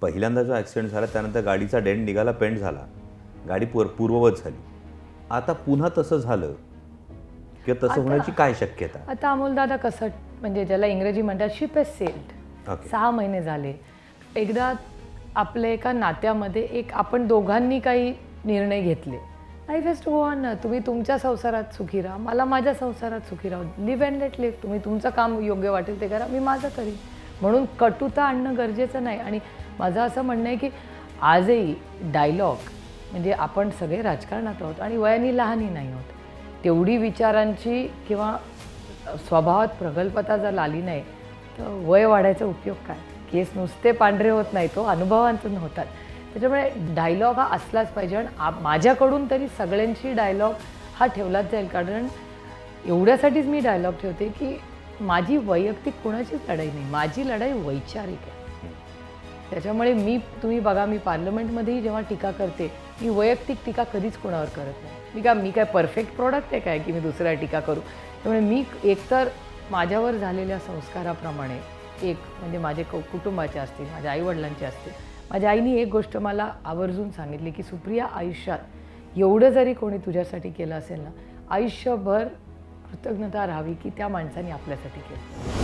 पहिल्यांदा जो ॲक्सिडेंट झाला त्यानंतर गाडीचा डेंट निघाला पेंट झाला. गाडी पूर पूर्ववत झाली. आता पुन्हा तसं झालं किंवा तसं आता- होण्याची काय शक्यता? आता अमोलदादा कसं म्हणजे ज्याला इंग्रजी म्हणतात शिप एस सेल्ड सहा महिने झाले. एकदा आपल्या एका नात्यामध्ये एक आपण दोघांनी काही निर्णय घेतले. Life has to go on तुम्ही तुमच्या संसारात सुखी राहा. मला माझ्या संसारात सुखी राहू. लिव्ह अँड लेट लिव्ह तुम्ही तुमचं काम योग्य वाटेल ते करा. मी माझं करीन. म्हणून कटुता आणणं गरजेचं नाही. आणि माझं असं म्हणणं आहे की आजही डायलॉग म्हणजे आपण सगळे राजकारणात आहोत आणि वयाने लहानही नाही आहोत तेवढी विचारांची किंवा स्वभावात प्रगल्भता जर आली नाही तर वय वाढायचा उपयोग काय? केस नुसते पांढरे होत नाही तो अनुभवांतून होतात. त्याच्यामुळे डायलॉग हा असलाच पाहिजे आणि आ- माझ्याकडून तरी सगळ्यांशी डायलॉग हा ठेवलाच जाईल. कारण एवढ्यासाठीच मी डायलॉग ठेवते की माझी वैयक्तिक कोणाचीच लढाई नाही. माझी लढाई वैचारिक आहे. त्याच्यामुळे मी तुम्ही बघा मी पार्लमेंटमध्येही जेव्हा टीका करते मी वैयक्तिक टीका कधीच कोणावर करत नाही. मी काय मी काय परफेक्ट प्रॉडक्ट आहे काय की मी दुसऱ्या टीका करू? त्यामुळे मी एकतर माझ्यावर झालेल्या संस्काराप्रमाणे एक म्हणजे माझे कौ कुटुंबाचे असतील माझ्या आईवडिलांचे असतील माझ्या आईने एक गोष्ट मला आवर्जून सांगितली की सुप्रिया आयुष्यात एवढं जरी कोणी तुझ्यासाठी केलं असेल ना आयुष्यभर कृतज्ञता राहावी की त्या माणसाने आपल्यासाठी केलं.